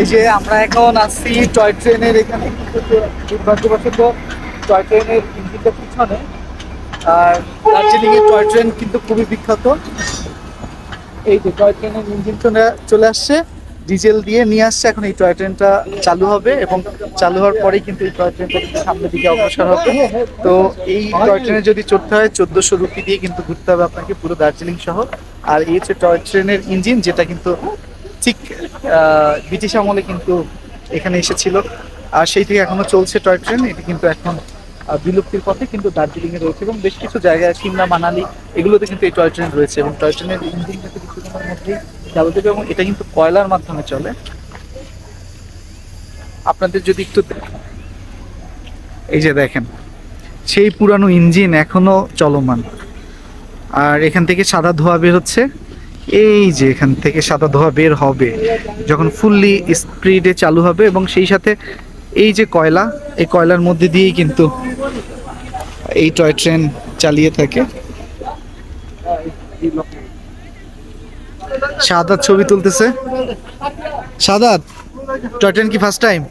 এই যে আমরা এখন আসছি টয় ট্রেনের এখানে দুর্ভাগ্যবশত টয় ট্রেনের ইঞ্জিনটা পিছনে, আর দার্জিলিং এর টয় ট্রেন কিন্তু খুবই বিখ্যাত। এই যে টয় ট্রেনের ইঞ্জিন চলে আসছে, ডিজেল দিয়ে নিয়ে আসছে, এখন এই টয় ট্রেনটা চালু হবে এবং চালু হওয়ার পরেই কিন্তু এই টয় ট্রেনটা সামনের দিকে অগ্রসর হবে। তো এই টয় ট্রেনে যদি চড়তে হয়, চোদ্দশো রুপি দিয়ে কিন্তু ঘুরতে হবে আপনাকে পুরো দার্জিলিং শহর। আর এই হচ্ছে টয় ট্রেনের ইঞ্জিন, যেটা কিন্তু ঠিক ব্রিটিশ আমলে কিন্তু এখানে এসেছিল। আর সেই থেকে এখনও চলছে টয় ট্রেন। এটি কিন্তু এখন বিলুপ্তির পথে কিন্তু দার্জিলিং এ রয়েছে এবং বেশ কিছু জায়গায় সিমলা, মানালি, এগুলোতে কিন্তু এই টয় ট্রেন রয়েছে এবং টয় ট্রেনের ইঞ্জিন দেবে এবং এটা কিন্তু কয়লার মাধ্যমে চলে। আপনাদের যদি একটু এই যে দেখেন, সেই পুরানো ইঞ্জিন এখনও চলমান। আর এখান থেকে সাদা ধোঁয়া বের হচ্ছে এই যে এখান থেকে সাদা ধোয়া বের হবে, যখন ফুললি স্পিডে চালু হবে এবং সেই সাথে এই যে কয়লা, এই কয়লার মধ্যে দিয়েই কিন্তু এই টয় ট্রেন চালিয়ে থাকে। সাদাত ছবি তুলতেছে। সাদাত, টয় ট্রেন কি ফার্স্ট টাইম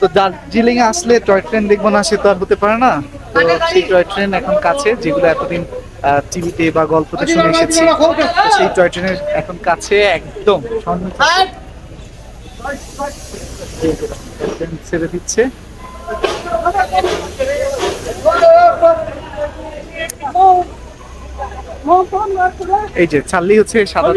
তো দার্জিলিং আসলে টয় ট্রেন দেখব না, সে তো আর হতে পারে না। তো সেই টয় ট্রেন এখন কাছে যেগুলো এতদিন টিভিতে বা গল্পতে শুনে এসেছি। সেই টয় ট্রেনের এখন কাছে একদম ছেড়ে দিচ্ছে। এই যে চাললি হচ্ছে সাদা